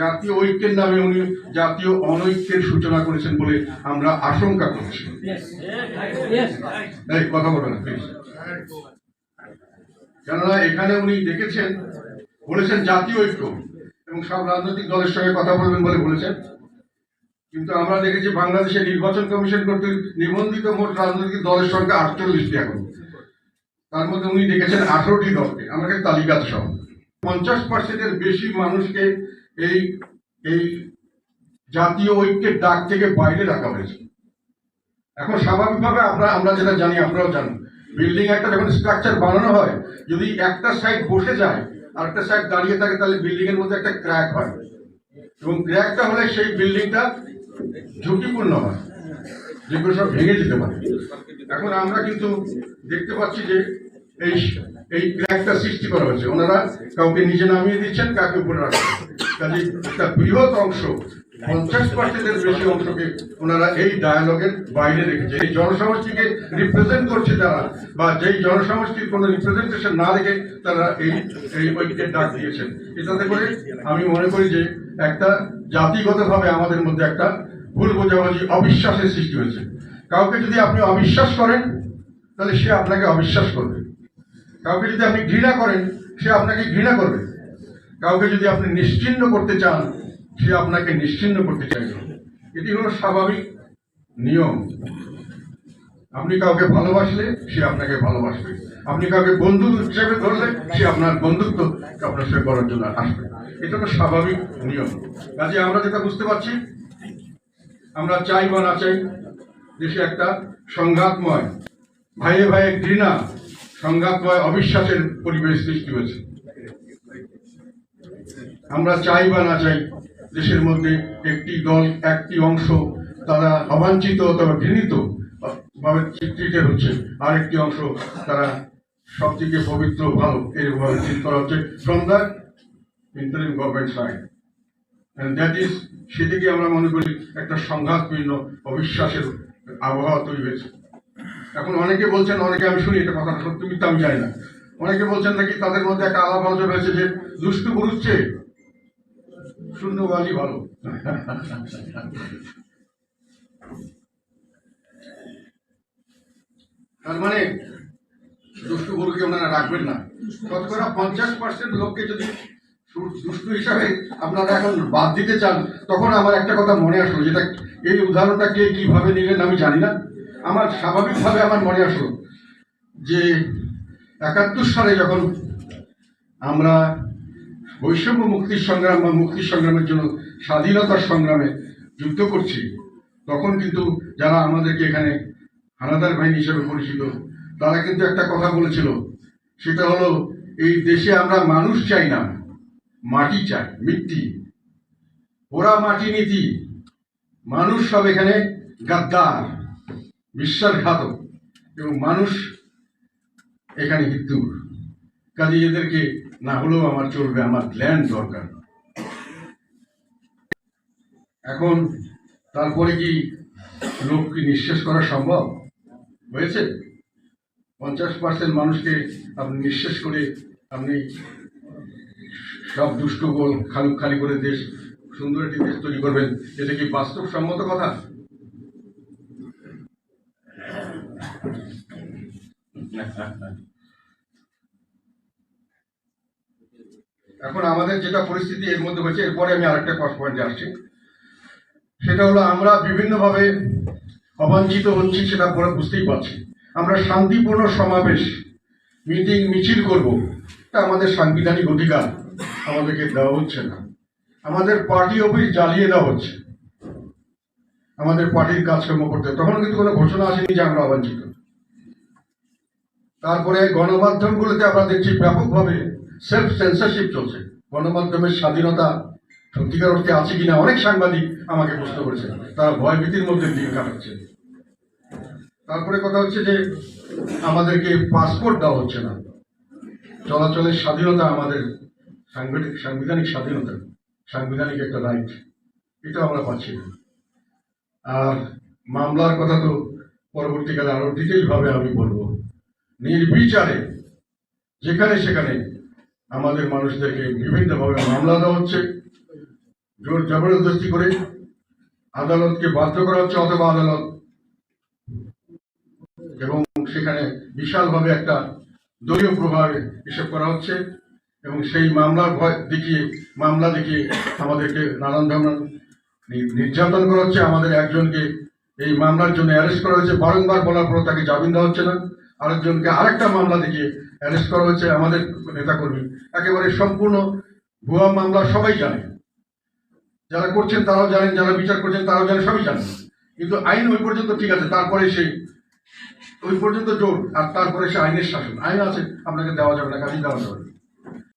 জাতীয় ঐক্যের নামে উনি জাতীয় অনৈক্যের সূচনা করেছেন বলে আমরা আশঙ্কা করছি। এই কথা বলবেন প্লিজ কেননা এখানে উনি দেখেছেন বলেছেন জাতীয় ঐক্য এবং সব রাজনৈতিক দলের সঙ্গে কথা বলবেন বলে বলেছেন। কিন্তু আমরা দেখেছি বাংলাদেশে নির্বাচন কমিশন কর্তৃক নিবন্ধিত মোট রাজনৈতিক দলের সংখ্যা আটচল্লিশটি এখন। তার মধ্যে উনি দেখেছেন আঠারোটি দলকে আমাকে তালিকা সহ পঞ্চাশ পার্সেন্টের বেশি মানুষকে এই এই জাতীয় ঐক্যের ডাক থেকে বাইরে রাখা হয়েছে। এখন স্বাভাবিকভাবে আমরা আমরা যেটা জানি, আপনারাও জানেন বিল্ডিং একটা যখন স্ট্রাকচার বানানো হয়, যদি একটা সাইড বসে যায় আর একটা সাইড দাঁড়িয়ে থাকে, তাহলে বিল্ডিং এর মধ্যে একটা ক্র্যাক হয়। এবং ক্র্যাকটা হলে সেই বিল্ডিংটা ঝুঁকিপূর্ণ হয়। যেগুলো সব ভেঙে যেতে পারে। এখন আমরা কিন্তু দেখতে পাচ্ছি যে এই এই ক্র্যাকটা সৃষ্টি করা হয়েছে। ওনারা কাউকে নিচে নামিয়ে দিচ্ছেন, কাউকে উপরে রাখছেন। কাজে একটা বৃহৎ অংশ, পঞ্চাশ পার্সেন্টের বেশি অংশকে ওনারা এই ডায়ালগের বাইরে রেখেছে। এই জনসমষ্টিকে রিপ্রেজেন্ট করছে যারা, বা যেই জনসমষ্টির কোনো রিপ্রেজেন্টেশন না রেখে তারা এই এই ঐক্যের ডাক দিয়েছেন। এটাতে করে আমি মনে করি যে একটা জাতিগতভাবে আমাদের মধ্যে একটা ভুল বোঝাবুঝি, অবিশ্বাসের সৃষ্টি হয়েছে। কাউকে যদি আপনি অবিশ্বাস করেন, তাহলে সে আপনাকে অবিশ্বাস করবে। কাউকে যদি আপনি ঘৃণা করেন, সে আপনাকে ঘৃণা করবে। কাউকে যদি আপনি নিশ্চিন্ন করতে চান, সে আপনাকে নিশ্চিন্ন করতে চাইবে। এটি হলো স্বাভাবিক নিয়ম। আপনি কাউকে ভালোবাসলে, সে আপনাকে ভালোবাসবে। আপনি কাউকে বন্ধু হিসেবে ধরলে, সে আপনার বন্ধুত্ব আপনার সঙ্গে করার জন্য আসবে। এটা তো স্বাভাবিক নিয়ম। কাজে আমরা যেটা বুঝতে পারছি, আমরা চাই বা না চাই, দেশে একটা সংঘাতময়, ভাইয়ে ভাইয়ে ঘৃণা সংঘাতময় অবিশ্বাসের পরিবেশ সৃষ্টি হয়েছে। আমরা চাই বা না চাই, দেশের মধ্যে একটি দল, একটি অংশ তারা অবাঞ্ছিত অথবা ঘৃণিত ভাবে চিত্রিত হচ্ছে, আরেকটি অংশ তারা সব থেকে পবিত্র ভালো এরকম চিন্তা করা হচ্ছে from the interim government side that is সেদিকে আমরা মনে করি একটা সংঘাতপূর্ণ অবিশ্বাসের আবহাওয়া তৈরি হয়েছে। এখন অনেকে বলছেন, অনেকে আমি শুনি এটা কথা, সত্যি মিথ্যা আমি জানি না। অনেকে বলছেন নাকি তাদের মধ্যে একটা আলাপ আলোচনা হয়েছে যে, দুষ্টু পুরুষছে শূন্যবাজি ভালো। তার মানে দুষ্টু গরুকে ওনারা রাখবেন না। শতকরা পঞ্চাশ পার্সেন্ট লোককে যদি দুষ্টু হিসাবে আপনারা এখন বাদ দিতে চান, তখন আমার একটা কথা মনে আসলো, যেটা এই উদাহরণটা কে কীভাবে নিলেন আমি জানি না। আমার স্বাভাবিকভাবে আমার মনে আসলো যে একাত্তর সালে যখন আমরা বৈষম্য মুক্তির সংগ্রাম বা মুক্তির সংগ্রামের জন্য স্বাধীনতার সংগ্রামে যুদ্ধ করছি, তখন কিন্তু যারা আমাদেরকে এখানে হানাদার বাহিনী হিসেবে পরিচিত, তারা কিন্তু একটা কথা বলেছিল, সেটা হলো, এই দেশে আমরা মানুষ চাই না, মাটি চাই, মিট্টি। ওরা মাটি নীতি। মানুষ সব এখানে গাদ্দার। বিশ্বাসঘাতক এবং মানুষ এখানে হিন্দুর কাজে এদেরকে না হলেও আমার চলবে, আমার ল্যান্ড দরকার। এখন তারপরে কি লোক কি নিঃশ্বাস করা সম্ভব? হয়েছে? পঞ্চাশ পার্সেন্ট মানুষকে আপনি নিঃশ্বাস করে আপনি সব দুষ্ট গোল খালু খালি করে দেশ, সুন্দর একটি দেশ তৈরি করবেন, এটা কি বাস্তবসম্মত কথা? এখন আমাদের যেটা পরিস্থিতি এর মধ্যে হয়েছে, এরপরে আমি আরেকটা কষ্ট পয়েন্টে আসছি। সেটা হলো আমরা বিভিন্নভাবে অবাঞ্ছিত হচ্ছি, সেটা পরে বুঝতেই পারছি। আমরা শান্তিপূর্ণ সমাবেশ মিটিং মিছিল করব এটা আমাদের সাংবিধানিক অধিকার আমাদেরকে দেওয়া হচ্ছে না। আমাদের পার্টি অফিস জ্বালিয়ে দেওয়া হচ্ছে। আমাদের পার্টির কাজকর্ম করতে। তখন কিন্তু কোনো ঘোষণা আসেনি যে আমরা অবাঞ্ছিত। তারপরে গণমাধ্যমগুলোতে আমরা দেখছি ব্যাপকভাবে সেলফ সেন্সারশিপ চলছে। গণমাধ্যমের স্বাধীনতা সত্যিকার অর্থে আছে কিনা অনেক সাংবাদিক আমাকে প্রশ্ন করেছে। তারা ভয় ভীতির মধ্যে দিন কাটাচ্ছে। তারপরে কথা হচ্ছে যে আমাদেরকে পাসপোর্ট দেওয়া হচ্ছে না। চলাচলের স্বাধীনতা আমাদের সাংগঠনিক, সাংবিধানিক স্বাধীনতা, সাংবিধানিক একটা রাইট এটা আমরা পাচ্ছি না। আর মামলার কথা তো পরবর্তীকালে আরও ডিটেল ভাবে আমি বলব। নির্বিচারে, যেখানে সেখানে আমাদের মানুষদেরকে বিভিন্নভাবে মামলা দেওয়া হচ্ছে, জোর জবরদস্তি করে আদালতকে বাধ্য করা হচ্ছে, অথবা আদালত এবং সেখানে বিশালভাবে একটা দলীয় প্রভাবে হিসেব করা হচ্ছে এবং সেই মামলার ভয় দেখিয়ে, মামলা দেখিয়ে আমাদেরকে নানান ধরনের নির্যাতন করা হচ্ছে। আমাদের একজনকে এই মামলার জন্য অ্যারেস্ট করা হয়েছে। বারংবার বলার পর তাকে জামিন দেওয়া হচ্ছে না। আরেকজনকে আরেকটা মামলা দেখিয়ে অ্যারেস্ট করা হয়েছে আমাদের নেতাকর্মী। একেবারে সম্পূর্ণ ভুয়া মামলা সবাই জানে। যারা করছেন তারাও জানেন, যারা বিচার করছেন তারাও জানেন, সবই জানেন। কিন্তু আইন ওই পর্যন্ত ঠিক আছে, তারপরে সে ওই পর্যন্ত জোর, আর তারপরে সে আইনের শাসন। আইন আছে, আপনাকে দেওয়া যাবে না কাজে দেওয়া যাবে।